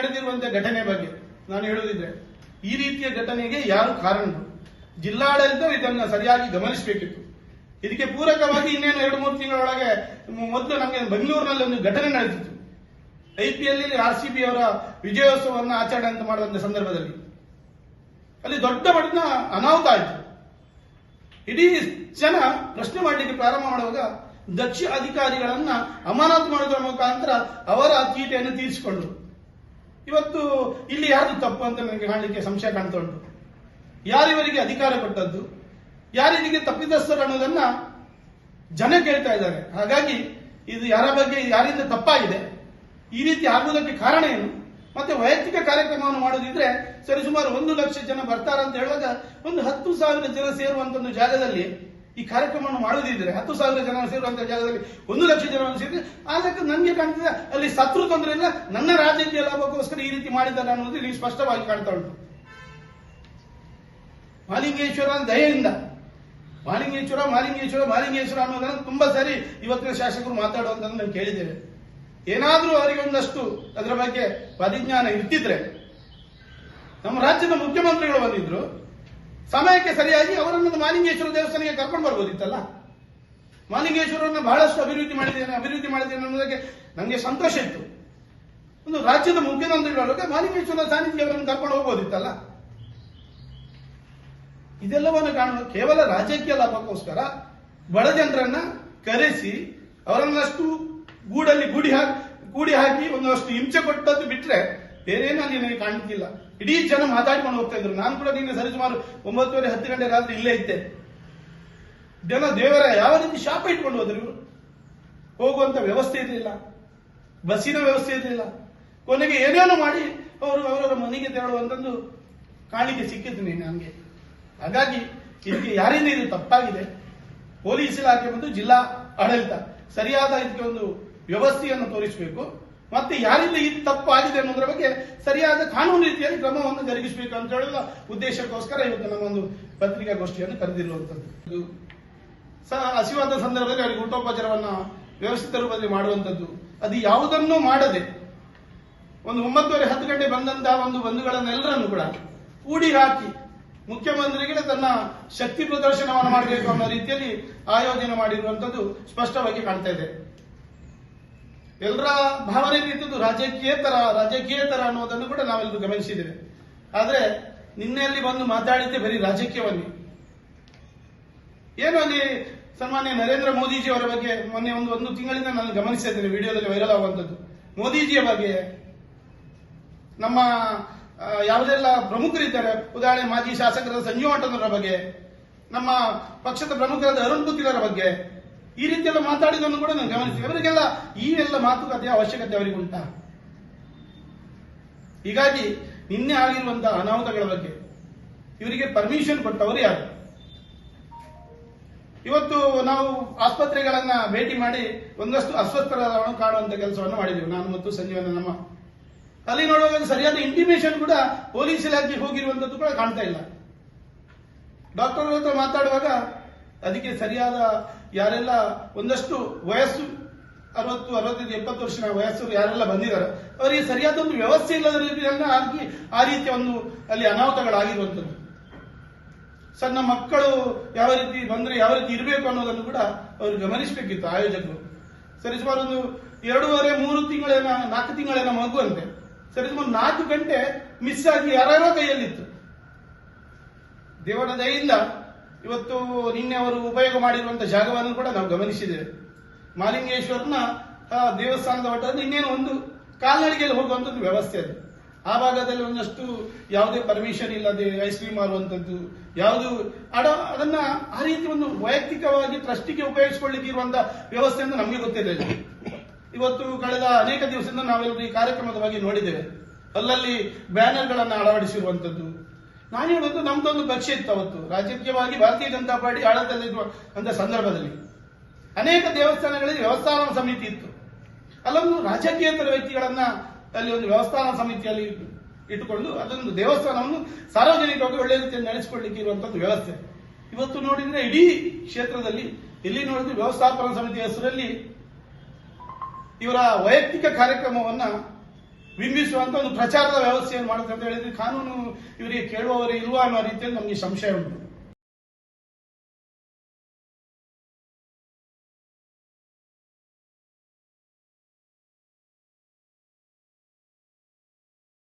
ನಡೆದಿರುವಂತಹ ಘಟನೆ ಬಗ್ಗೆ ನಾನು ಹೇಳುದಿದ್ರೆ, ಈ ರೀತಿಯ ಘಟನೆಗೆ ಯಾರು ಕಾರಣರು ಜಿಲ್ಲಾಡಳಿತ ಇದನ್ನ ಸರಿಯಾಗಿ ಗಮನಿಸಬೇಕಿತ್ತು. ಇದಕ್ಕೆ ಪೂರಕವಾಗಿ ಇನ್ನೇನು ಎರಡು, ಮೂರು ತಿಂಗಳೊಳಗೆ ಮೊದಲು ನಮಗೆ ಬೆಂಗಳೂರಿನಲ್ಲಿ ಒಂದು ಘಟನೆ ನಡೆದಿತ್ತು. ಐಪಿಎಲ್ ಆರ್ ಸಿ ಬಿ ಅವರ ವಿಜಯೋತ್ಸವವನ್ನು ಆಚರಣೆ ಅಂತ ಮಾಡುವಂತಹ ಸಂದರ್ಭದಲ್ಲಿ. ಅಲ್ಲಿ ದೊಡ್ಡ ಮಟ್ಟಿನ ಅನಾಹುತ ಆಯಿತು. ಇಡೀ ಜನ ಪ್ರಶ್ನೆ ಮಾಡಲಿಕ್ಕೆ ಪ್ರಾರಂಭ ಮಾಡುವಾಗ ದಕ್ಷ ಅಧಿಕಾರಿಗಳನ್ನ ಅಮಾನತು ಮಾಡುವುದರ ಮುಖಾಂತರ ಅವರ ಚೀಟಿಯನ್ನು ತೀರಿಸಿಕೊಂಡ್ರು. ಇವತ್ತು ಇಲ್ಲಿ ಯಾರು ತಪ್ಪು ಅಂತ ನನಗೆ ಕಾಣಲಿಕ್ಕೆ ಸಂಶಯ ಕಾಣ್ತಾ ಉಂಟು. ಯಾರಿವರಿಗೆ ಅಧಿಕಾರ ಕೊಟ್ಟದ್ದು? ಯಾರಿವರಿಗೆ ತಪ್ಪಿತಸ್ಥರು ಅನ್ನೋದನ್ನ ಜನ ಕೇಳ್ತಾ ಇದ್ದಾರೆ. ಹಾಗಾಗಿ ಇದು ಯಾರ ಬಗ್ಗೆ, ಯಾರಿಂದ ತಪ್ಪಾಗಿದೆ? ಈ ರೀತಿ ಆಗುವುದಕ್ಕೆ ಕಾರಣ ಏನು? ಮತ್ತೆ ವೈಯಕ್ತಿಕ ಕಾರ್ಯಕ್ರಮವನ್ನು ಮಾಡೋದಿದ್ರೆ ಸರಿಸುಮಾರು ಒಂದು ಲಕ್ಷ ಜನ ಬರ್ತಾರಂತ ಹೇಳುವಾಗ ಒಂದು ಹತ್ತು ಸಾವಿರ ಜನ ಸೇರುವಂತ ಒಂದು ಜಾಗದಲ್ಲಿ ಈ ಕಾರ್ಯಕ್ರಮವನ್ನು ಮಾಡುವುದಿದ್ರೆ ಹತ್ತು ಸಾವಿರ ಜನ ಸೇರುವಂತಹ ಜಾಗದಲ್ಲಿ ಒಂದು ಲಕ್ಷ ಜನವನ್ನು ಸೇರಿದ್ರೆ ಅದಕ್ಕೆ ನನಗೆ ಕಾಣ್ತದೆ, ಅಲ್ಲಿ ಸತ್ರು ತೊಂದರೆ ಇಲ್ಲ, ನನ್ನ ರಾಜಕೀಯ ಲಾಭಕ್ಕೋಸ್ಕರ ಈ ರೀತಿ ಮಾಡಿದ್ದಾರೆ ಅನ್ನೋದು ಇಲ್ಲಿ ಸ್ಪಷ್ಟವಾಗಿ ಕಾಣ್ತಾ ಉಂಟು. ಮಾಲಿಂಗೇಶ್ವರ ದಯೆಯಿಂದ, ಮಾಲಿಂಗೇಶ್ವರ ಮಾಲಿಂಗೇಶ್ವರ ಮಾಲಿಂಗೇಶ್ವರ ಅನ್ನೋದನ್ನು ತುಂಬಾ ಸಾರಿ ಇವತ್ತಿನ ಶಾಸಕರು ಮಾತಾಡುವಂತದ್ದು ನಾನು ಕೇಳಿದ್ದೇವೆ ಏನಾದರೂ ಅವರಿಗೆ ಒಂದಷ್ಟು ಅದರ ಬಗ್ಗೆ ಪರಿಜ್ಞಾನ ಇರ್ತಿದ್ರೆ, ನಮ್ಮ ರಾಜ್ಯದ ಮುಖ್ಯಮಂತ್ರಿಗಳು ಬಂದಿದ್ರು ಸಮಯಕ್ಕೆ ಸರಿಯಾಗಿ ಅವರನ್ನು ಮಾಲಿಂಗೇಶ್ವರ ದೇವಸ್ಥಾನಕ್ಕೆ ಕರ್ಕೊಂಡು ಬರ್ಬೋದಿತ್ತಲ್ಲ? ಮಾಲಿಂಗೇಶ್ವರನ್ನ ಬಹಳಷ್ಟು ಅಭಿವೃದ್ಧಿ ಮಾಡಿದ್ದೇನೆ ಅಭಿವೃದ್ಧಿ ಮಾಡಿದ್ದೇನೆ ಅನ್ನೋದಕ್ಕೆ ನನಗೆ ಸಂತೋಷ ಇತ್ತು. ಒಂದು ರಾಜ್ಯದ ಮುಖ್ಯಮಂತ್ರಿಗಳು ಮಾಲಿಂಗೇಶ್ವರ ಸಾನ್ನಿಧ್ಯ ಅವರನ್ನು ಕರ್ಕೊಂಡು ಹೋಗೋದಿತ್ತಲ್ಲ ಇದೆಲ್ಲವನ್ನು ಕಾಣುವ ಕೇವಲ ರಾಜಕೀಯ ಲಾಭಕ್ಕೋಸ್ಕರ ಬಡ ಜನರನ್ನ ಕರೆಸಿ ಅವರನ್ನಷ್ಟು ಗೂಡಲ್ಲಿ ಗೂಡಿ ಹಾಕಿ ಗೂಡಿ ಹಾಕಿ ಒಂದಷ್ಟು ಹಿಂಸೆ ಕೊಟ್ಟದ್ದು ಬಿಟ್ರೆ ಬೇರೇನು ಅಲ್ಲಿ ನನಗೆ ಕಾಣಲಿಕ್ಕಿಲ್ಲ ಇಡೀ ಜನ ಮಾತಾಡ್ಕೊಂಡು ಹೋಗ್ತಾ ಇದ್ರು. ನಾನು ಕೂಡ ನಿನ್ನೆ ಸರಿಸುಮಾರು ಒಂಬತ್ತುವರೆ, ಹತ್ತು ಗಂಟೆ ರಾತ್ರಿ ಇಲ್ಲೇ ಇದ್ದೆ. ಜನ ದೇವರ, ಯಾವ ರೀತಿ ಶಾಪ ಇಟ್ಕೊಂಡು ಹೋದ್ರು ಇವರು? ಹೋಗುವಂತ ವ್ಯವಸ್ಥೆ ಇರಲಿಲ್ಲ. ಬಸ್ಸಿನ ವ್ಯವಸ್ಥೆ ಇರಲಿಲ್ಲ. ಕೊನೆಗೆ ಏನೇನೋ ಮಾಡಿ ಅವರು ಅವರವರ ಮನೆಗೆ ತೆರಳುವಂತಂದು ಕಾಣಿಕೆ ಸಿಕ್ಕಿತ್ತು ನೀನು ನನಗೆ ಹಾಗಾಗಿ ಇದಕ್ಕೆ ಯಾರಿಂದ ಇದು ತಪ್ಪಾಗಿದೆ? ಪೊಲೀಸ್ ಇಲಾಖೆ ಮತ್ತು ಜಿಲ್ಲಾ ಆಡಳಿತ ಸರಿಯಾದ ಇದಕ್ಕೆ ಒಂದು ವ್ಯವಸ್ಥೆಯನ್ನು ತೋರಿಸಬೇಕು. ಮತ್ತೆ ಯಾರಿಂದ ಇದು ತಪ್ಪು ಆಗಿದೆ ಅನ್ನೋದ್ರ ಬಗ್ಗೆ ಸರಿಯಾದ ಕಾನೂನು ರೀತಿಯಲ್ಲಿ ಕ್ರಮವನ್ನು ಜರುಗಿಸಬೇಕು ಅಂತ ಹೇಳುವ ಉದ್ದೇಶಕ್ಕೋಸ್ಕರ ಇವತ್ತು ನಮ್ಮ ಒಂದು ಪತ್ರಿಕಾಗೋಷ್ಠಿಯನ್ನು ಕರೆದಿರುವಂತದ್ದು ಹಸಿವಾದ ಸಂದರ್ಭದಲ್ಲಿ ಅವರಿಗೆ ಊಟೋಪಚಾರವನ್ನ ವ್ಯವಸ್ಥಿತ ರೂಪದಲ್ಲಿ ಮಾಡುವಂತದ್ದು ಅದು ಯಾವುದನ್ನೂ ಮಾಡದೆ ಒಂದು ಒಂಬತ್ತುವರೆ ಹತ್ತು ಗಂಟೆ ಬಂದಂತಹ ಒಂದು ಬಂಧುಗಳನ್ನೆಲ್ಲರನ್ನು ಕೂಡ ಕೂಡಿ ಹಾಕಿ ಮುಖ್ಯಮಂತ್ರಿಗಳೇ ತನ್ನ ಶಕ್ತಿ ಪ್ರದರ್ಶನವನ್ನು ಮಾಡಬೇಕು ಅನ್ನೋ ರೀತಿಯಲ್ಲಿ ಆಯೋಜನೆ ಮಾಡಿರುವಂತದ್ದು ಸ್ಪಷ್ಟವಾಗಿ ಕಾಣ್ತಾ ಇದೆ. ಎಲ್ಲರ ಭಾವನೆ ಇದ್ದದ್ದು ರಾಜಕೀಯೇತರ ರಾಜಕೀಯೇತರ ಅನ್ನೋದನ್ನು ಕೂಡ ನಾವೆಲ್ಲರೂ ಗಮನಿಸಿದ್ದೇವೆ. ಆದ್ರೆ ನಿನ್ನೆ ಅಲ್ಲಿ ಬಂದು ಮಾತಾಡಿದ್ದೆ ಬರೀ ರಾಜಕೀಯವನ್ನೇ. ಏನು ಅಲ್ಲಿ ಸನ್ಮಾನ್ಯ ನರೇಂದ್ರ ಮೋದಿಜಿ ಅವರ ಬಗ್ಗೆ ಮೊನ್ನೆ ಒಂದು ಒಂದು ತಿಂಗಳಿಂದ ನಾನು ಗಮನಿಸ್ತಾ ಇದ್ದೇನೆ, ವಿಡಿಯೋದಲ್ಲಿ ವೈರಲ್ ಆಗುವಂಥದ್ದು. ಮೋದಿಜಿಯ ಬಗ್ಗೆ ನಮ್ಮ ಯಾವುದೆಲ್ಲ ಪ್ರಮುಖರಿದ್ದಾರೆ, ಉದಾಹರಣೆ ಮಾಜಿ ಶಾಸಕರ ಸಂಜೀವ್ ಆಟನವರ ಬಗ್ಗೆ, ನಮ್ಮ ಪಕ್ಷದ ಪ್ರಮುಖರಾದ ಅರುಣ್ ಪುತ್ತಿಲರ ಬಗ್ಗೆ ಈ ರೀತಿಯೆಲ್ಲ ಮಾತಾಡಿದನ್ನು ಕೂಡ ನಾನು ಗಮನಿಸಿ ಅವರಿಗೆಲ್ಲ ಈ ಎಲ್ಲ ಮಾತುಕತೆಯ ಅವಶ್ಯಕತೆ ಅವರಿಗೆ ಹೀಗಾಗಿ ನಿನ್ನೆ ಆಗಿರುವಂತಹ ಅನಾಹುತಗಳ ಬಗ್ಗೆ ಇವರಿಗೆ ಪರ್ಮಿಷನ್ ಕೊಟ್ಟವರು ಯಾರು? ಇವತ್ತು ನಾವು ಆಸ್ಪತ್ರೆಗಳನ್ನ ಭೇಟಿ ಮಾಡಿ ಒಂದಷ್ಟು ಅಸ್ವಸ್ಥರನ್ನು ಕಾಣುವಂತ ಕೆಲಸವನ್ನು ಮಾಡಿದೆವು. ನಾನು ಮತ್ತು ಸಂಜೀವನ ನಮ್ಮ. ಅಲ್ಲಿ ನೋಡುವಾಗ ಸರಿಯಾದ ಇಂಟಿಮೇಷನ್ ಕೂಡ ಪೊಲೀಸ್ ಇಲಾಖೆ ಹೋಗಿರುವಂತದ್ದು ಕೂಡ ಕಾಣ್ತಾ ಇಲ್ಲ. ಡಾಕ್ಟರ್ ಹತ್ರ ಮಾತಾಡುವಾಗ ಅದಕ್ಕೆ ಸರಿಯಾದ ಯಾರೆಲ್ಲ ಒಂದಷ್ಟು ವಯಸ್ಸು, ಅರವತ್ತು, ಅರವತ್ತೈದು, ಎಪ್ಪತ್ತು ವರ್ಷದ ವಯಸ್ಸು ಯಾರೆಲ್ಲ ಬಂದಿದ್ದಾರೆ, ಅವರಿಗೆ ಸರಿಯಾದ ಒಂದು ವ್ಯವಸ್ಥೆ ಇಲ್ಲದ ರೀತಿಯಲ್ಲಿ ಆಗಿ ಆ ರೀತಿಯ ಒಂದು ಅಲ್ಲಿ ಅನಾಹುತಗಳಾಗಿರುವಂಥದ್ದು. ಸಣ್ಣ ಮಕ್ಕಳು ಯಾವ ರೀತಿ ಬಂದರೆ ಯಾವ ರೀತಿ ಇರಬೇಕು ಅನ್ನೋದನ್ನು ಕೂಡ ಅವರು ಗಮನಿಸಬೇಕಿತ್ತು ಆಯೋಜಕರು. ಸರಿಸುಮಾರು ಒಂದು ಎರಡೂವರೆ, ಮೂರು ತಿಂಗಳೇನ, ನಾಲ್ಕು ತಿಂಗಳೇನ ಮಗುವಂತೆ, ಸರಿಸುಮಾರು ನಾಲ್ಕು ಗಂಟೆ ಮಿಸ್ ಆಗಿ ಯಾರ್ಯಾರೋ ಕೈಯಲ್ಲಿತ್ತು. ದೇವರ ದಯೆಯಿಂದ ಇವತ್ತು ನಿನ್ನೆ ಅವರು ಉಪಯೋಗ ಮಾಡಿರುವಂತಹ ಜಾಗವನ್ನು ಕೂಡ ನಾವು ಗಮನಿಸಿದ್ದೇವೆ. ಮಾಲಿಂಗೇಶ್ವರನ ದೇವಸ್ಥಾನದ ಹೊಟ್ಟದಲ್ಲಿ ಇನ್ನೇನು ಒಂದು ಕಾಲ್ನಡಿಗೆಯಲ್ಲಿ ಹೋಗುವಂತದ್ದು ವ್ಯವಸ್ಥೆ ಅದು. ಆ ಭಾಗದಲ್ಲಿ ಒಂದಷ್ಟು ಯಾವುದೇ ಪರ್ಮಿಷನ್ ಇಲ್ಲದೆ ಐಸ್ ಕ್ರೀಮ್ ಮಾರುವಂತದ್ದು ಯಾವುದು ಅಡ, ಅದನ್ನ ಆ ರೀತಿ ಒಂದು ವೈಯಕ್ತಿಕವಾಗಿ ಟ್ರಸ್ಟಿಗೆ ಉಪಯೋಗಿಸಿಕೊಳ್ಳಿಕ್ಕೆ ಇರುವಂತ ವ್ಯವಸ್ಥೆ ಅಂತ ನಮಗೆ ಗೊತ್ತಿದೆ ಇವತ್ತು ಕಳೆದ ಅನೇಕ ದಿವಸದಿಂದ ನಾವೆಲ್ಲರೂ ಈ ಕಾರ್ಯಕ್ರಮದ ಬಗ್ಗೆ ನೋಡಿದ್ದೇವೆ. ಅಲ್ಲಲ್ಲಿ ಬ್ಯಾನರ್ಗಳನ್ನು ಅಳವಡಿಸಿರುವಂತದ್ದು ನಾನು ಹೇಳೋದು ನಮ್ದೊಂದು ಪಕ್ಷ ಇತ್ತು ಅವತ್ತು. ರಾಜಕೀಯವಾಗಿ ಭಾರತೀಯ ಜನತಾ ಪಾರ್ಟಿ ಆಡಳಿತದಲ್ಲಿರುವ ಅಂತ ಸಂದರ್ಭದಲ್ಲಿ. ಅನೇಕ ದೇವಸ್ಥಾನಗಳಲ್ಲಿ ವ್ಯವಸ್ಥಾನ ಸಮಿತಿ ಇತ್ತು. ಅಲ್ಲೊಂದು ರಾಜಕೀಯೇತರ ವ್ಯಕ್ತಿಗಳನ್ನ ಅಲ್ಲಿ ಒಂದು ವ್ಯವಸ್ಥಾನ ಸಮಿತಿಯಲ್ಲಿ ಇಟ್ಟು- ಇಟ್ಟುಕೊಂಡು ಅದೊಂದು ದೇವಸ್ಥಾನವನ್ನು ಸಾರ್ವಜನಿಕವಾಗಿ ಒಳ್ಳೆ ರೀತಿಯಲ್ಲಿ ನಡೆಸಿಕೊಳ್ಳಿಕ್ಕೆ ಇರುವಂತದ್ದು ವ್ಯವಸ್ಥೆ. ಇವತ್ತು ನೋಡಿದ್ರೆ ಇಡೀ ಕ್ಷೇತ್ರದಲ್ಲಿ ಎಲ್ಲಿ ನೋಡಿದ್ರೆ ವ್ಯವಸ್ಥಾಪನಾ ಸಮಿತಿಯ ಹೆಸರಲ್ಲಿ ಇವರ ವೈಯಕ್ತಿಕ ಕಾರ್ಯಕ್ರಮವನ್ನ ಬಿಂಬಿಸುವಂತ ಒಂದು ಪ್ರಚಾರದ ವ್ಯವಸ್ಥೆಯನ್ನು ಮಾಡುತ್ತೆ ಅಂತ ಹೇಳಿದ್ರೆ ಕಾನೂನು ಇವರಿಗೆ ಕೇಳುವವರು ಇಲ್ವಾ ಅನ್ನೋ ರೀತಿಯಲ್ಲಿ ನಮಗೆ ಸಂಶಯ ಉಂಟು.